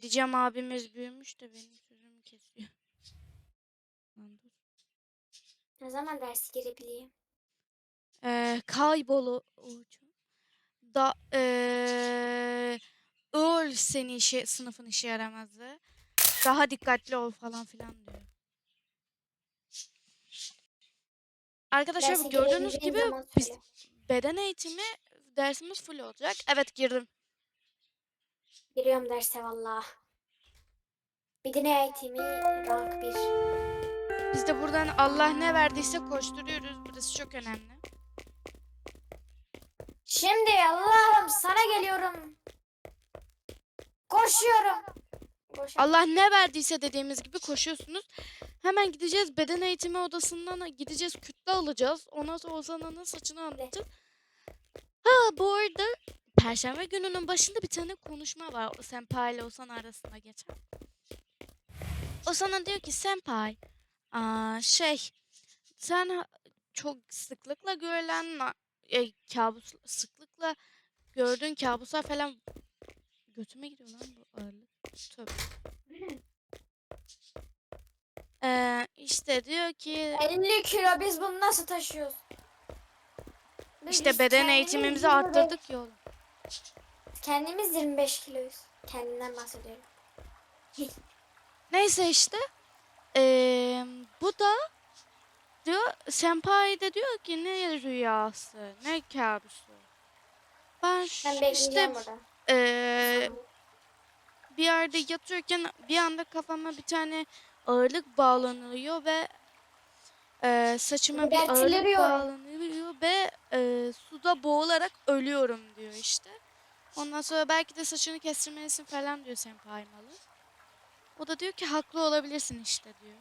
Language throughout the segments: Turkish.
Diyeceğim abimiz büyümüş de benim sözümü kesiyor. Lan dur. Ne zaman dersi girebileyim? Ee, kaybolu da ee, öl seni işe, sınıfın işe yaramazdı. Daha dikkatli ol falan filan diyor. Arkadaşlar Derse gördüğünüz gibi zaman biz söyle. beden eğitimi dersimiz full olacak. Evet girdim. Giriyorum derse valla. Beden eğitimi rank 1. Biz de buradan Allah ne verdiyse koşturuyoruz. Burası çok önemli. Şimdi Allah'ım sana geliyorum. Koşuyorum. Koş. Allah ne verdiyse dediğimiz gibi koşuyorsunuz. Hemen gideceğiz beden eğitimi odasından gideceğiz kütle alacağız. Ondan sonra Ozan'ın saçını anlatacağız. Ha bu arada Perşembe gününün başında bir tane konuşma var. O Senpai ile Ozan arasında geçen. Ozan'a diyor ki Senpai aa, şey sen çok sıklıkla görülen e, kabus sıklıkla gördüğün kabuslar falan götüme giriyor lan bu ağırlık. Tövbe. Ee, işte diyor ki 50 kilo biz bunu nasıl taşıyoruz? Biz işte beden eğitimimizi 25 arttırdık yol. Kendimiz 25 kiloyuz. Kendimden bahsediyorum. Neyse işte ee, bu da diyor senpai de diyor ki ne rüyası ne kabusu. Ben Ben işte ee, bir yerde yatıyorken bir anda kafama bir tane ağırlık bağlanıyor ve e, saçıma bir ağırlık bağlanıyor ve e, suda boğularak ölüyorum diyor işte. Ondan sonra belki de saçını kestirmelisin falan diyor senpai malı. O da diyor ki haklı olabilirsin işte diyor.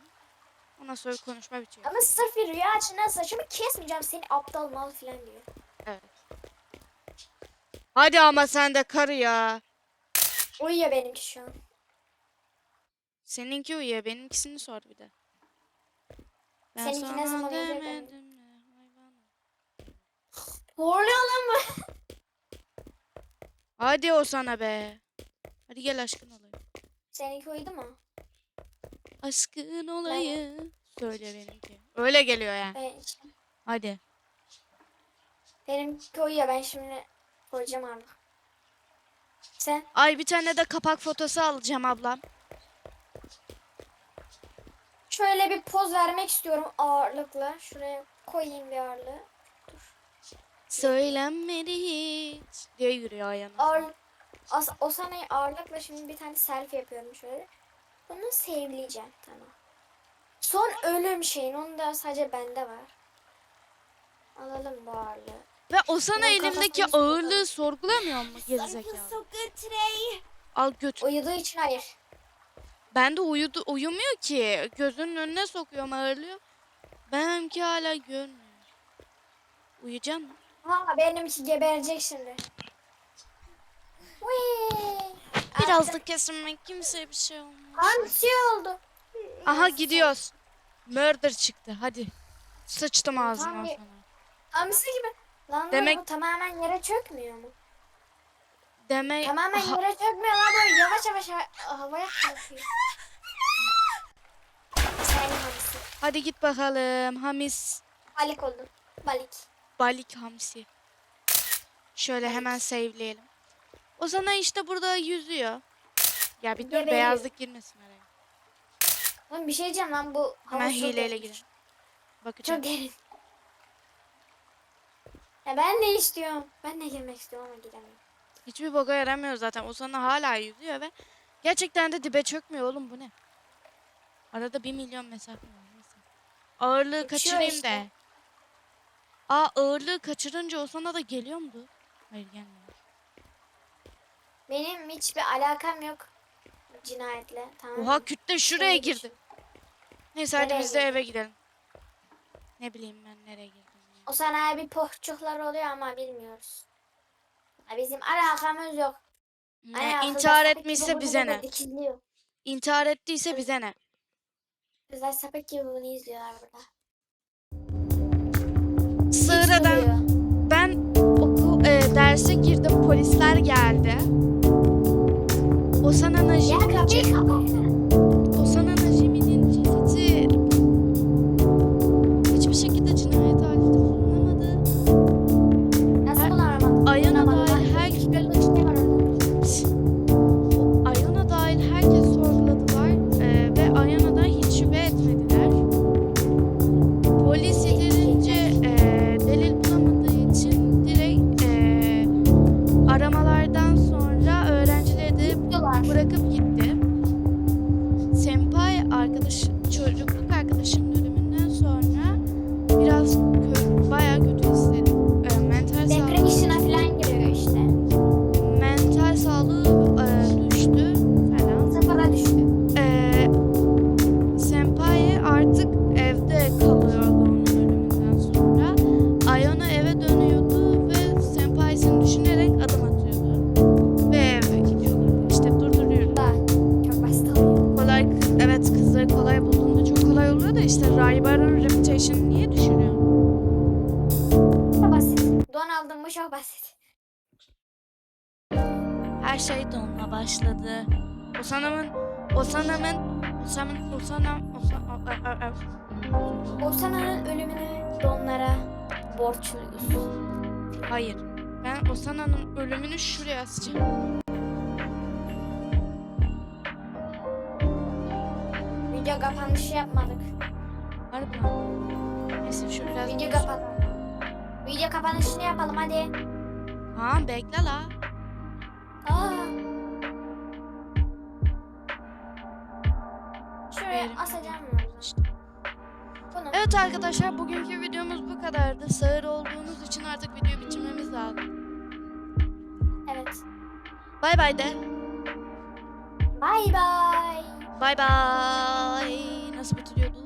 Ondan sonra konuşma bitiyor. Ama sırf bir rüya açısından saçımı kesmeyeceğim seni aptal mal filan diyor. Evet. Hadi ama sen de karı ya. Uyuyor benimki şu an. Seninki uyuyor. Benimkisini sor bir de. Ben Seninki ne zaman uyuyacak? Horluyor lan bu. Hadi o sana be. Hadi gel aşkın olayım. Seninki uyudu mu? Aşkın olayım. Söyle benimki. Öyle geliyor yani. Ben. Hadi. Benimki uyuyor ben şimdi koyacağım artık. Sen? Ay bir tane de kapak fotosu alacağım ablam. Şöyle bir poz vermek istiyorum ağırlıkla. Şuraya koyayım bir ağırlığı. Söylenmedi hiç. Diye yürüyor ayağına. Ağır, as, o sahneyi ağırlıkla şimdi bir tane selfie yapıyorum şöyle. Bunu sevleyeceğim tamam. Son ölüm şeyin onu da sadece bende var. Alalım bu ağırlığı. Ve o sana elimdeki kafasını ağırlığı sorgulamıyor mu gerizekalı? Al götür. Uyuduğu için hayır. Ben de uyudu, uyumuyor ki. Gözünün önüne sokuyorum ağırlıyor. Benimki hala görmüyor. Uyuyacak mı? Ha benimki geberecek şimdi. Whee! Biraz da kesinmek kimseye bir şey olmaz. Hamsi oldu. Aha gidiyoruz. Murder çıktı. Hadi. Sıçtım ağzıma Tamam, sana. Hamsi gibi. Lan Demek- bu tamamen yere çökmüyor mu? Demek Tamamen Aha, yere çökmüyor lan böyle yavaş yavaş ha- havaya kalkıyor. Sen hamsi. hadi git bakalım. Hamis. Balik oldun. Balik. Balik hamsi. Şöyle hemen save'leyelim. O sana işte burada yüzüyor. Ya bir dur beyazlık girmesin araya. Oğlum bir şey diyeceğim lan bu Hemen hileyle girin. Bakacağım. Çok derin. Ya ben de istiyorum. Ben de girmek istiyorum ama giremiyorum. Hiçbir boka yaramıyor zaten. O sana hala yüzüyor ve gerçekten de dibe çökmüyor oğlum bu ne? Arada bir milyon mesafe var. Neyse. Ağırlığı Uçuyor kaçırayım işte. de. Aa ağırlığı kaçırınca o sana da geliyor mu? Hayır gelmiyor. Benim hiçbir alakam yok cinayetle. Tamam Oha kütle şuraya Şöyle girdi. Neyse hadi Nereye biz de eve gidelim. Ne bileyim ben nereye girdim. ya. O sana bir pohçuklar oluyor ama bilmiyoruz. Ya bizim alakamız yok. Ne, akılda intihar sapık gibi etmişse bunu bize burada ne? Dikiliyor. İntihar ettiyse bize ne? Kızlar sapık gibi bunu izliyorlar burada. Derse girdim polisler geldi. Osana Najimi'nin. Osana Najimi'nin cesedi hiçbir şekilde cinayet arkadaş, çocukluk arkadaşımın ölümünden sonra biraz işte Raybar'ın reputation'ı niye düşürüyor? Çok basit. Don aldım bu çok basit. Her şey donla başladı. Osana'nın, Osana'nın, Osana'nın, Osana, Osana, Osana'nın ölümünü donlara borçluyuz. Hayır. Ben Osana'nın ölümünü şuraya asacağım. Video kapanışı yapmadık. Harbiden. Neyse şu biraz... Video kapat. Video kapanışını yapalım hadi. Ha bekle la. Aa. Şuraya Verim. asacağım mı? Bunu. Evet arkadaşlar bugünkü videomuz bu kadardı. Sağır olduğunuz için artık videoyu bitirmemiz lazım. Evet. Bay bay de. Bye bye. Bay bay. Nasıl bitiriyordu?